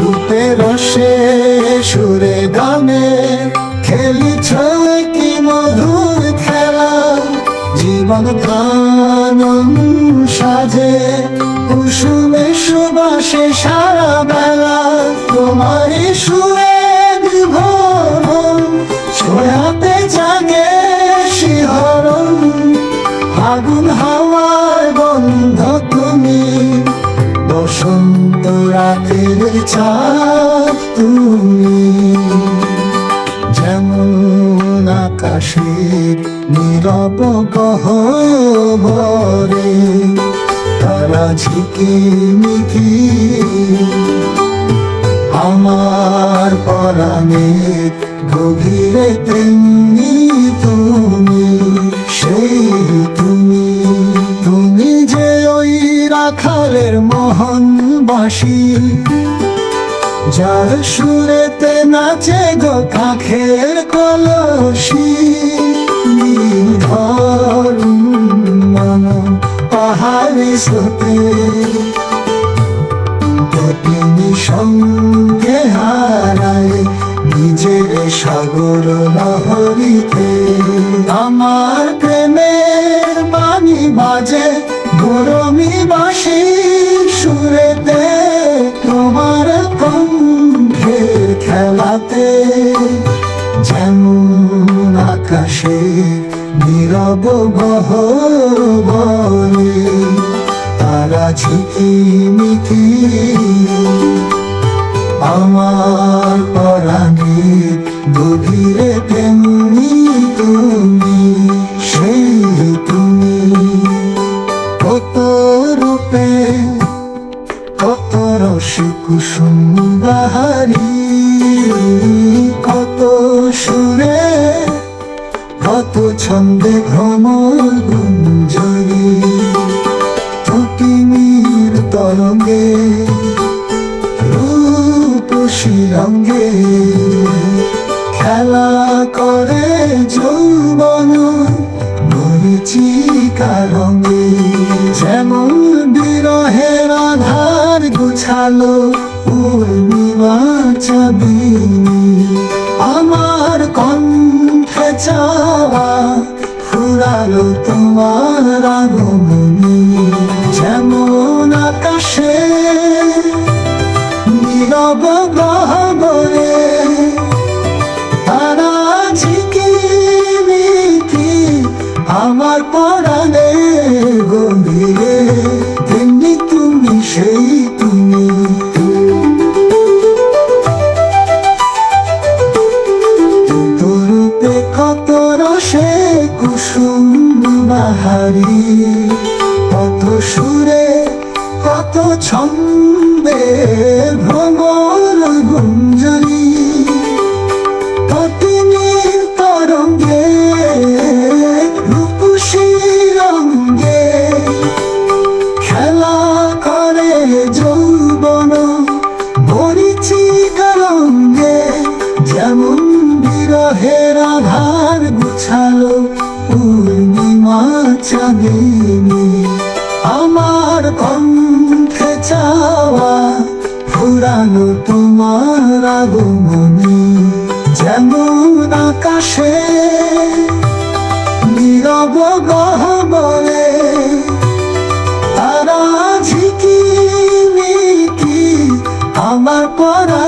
রূপে রসে, সুরে গানে খেলিছ কি মধুর খেলা। জীবন কানন সাজে, কুসুমে সুবাসে সারা বেলা তোমার সুরে যেমন আকাশের নীরব গহবরে তারা ঝিকি মিকি আমার পরাণের গভীরে তেমনি তুমি, সেই তুমি তুমি যে ওই রাখালের মোহন বাসি যার সুরেতে নাচে গো কাখের কলসি, নির্ভর মন পাহাড়ে স্রোতে। তিনি সঙ্গে হারায় নিজের সাগর লহরিতে। আমার প্রেমের বাণী বাজে গরমি বাসি আকাশে নীরব বহরে তারা ঝিকিমিকি আমার পরাণের গভীরে তেমনি তুমি, সেই তুমি। কত রূপে, কত রসে কুসুম বাহারি, কত কত ছন্দে ভ্রমর গুঞ্জরি ফকিনীর তরঙ্গে রূপসী রঙ্গে খেলা করে যৌবন মরিচিকা রঙ্গে যেমন বিরহের আধার গুছালো পূর্ণিমার চাবিনি আমার কণ্ঠে চাওয়া ফুরালো তোমার আগমনী যেমন আকাশে নীরব গহবরে তারা ঝিকিমিকি আমার পরাণে কত সুরে কত ছন্দে ভ্রমর গুঞ্জরি। কতিনীর তরঙ্গে খেলা করে রঙ্গে যেমন গুছালো পূর্ণিমা ফুরানো তোমার আগমনে যেমন আকাশে নীরব গহবরে তারা ঝিকিমিকি আমার পরাণে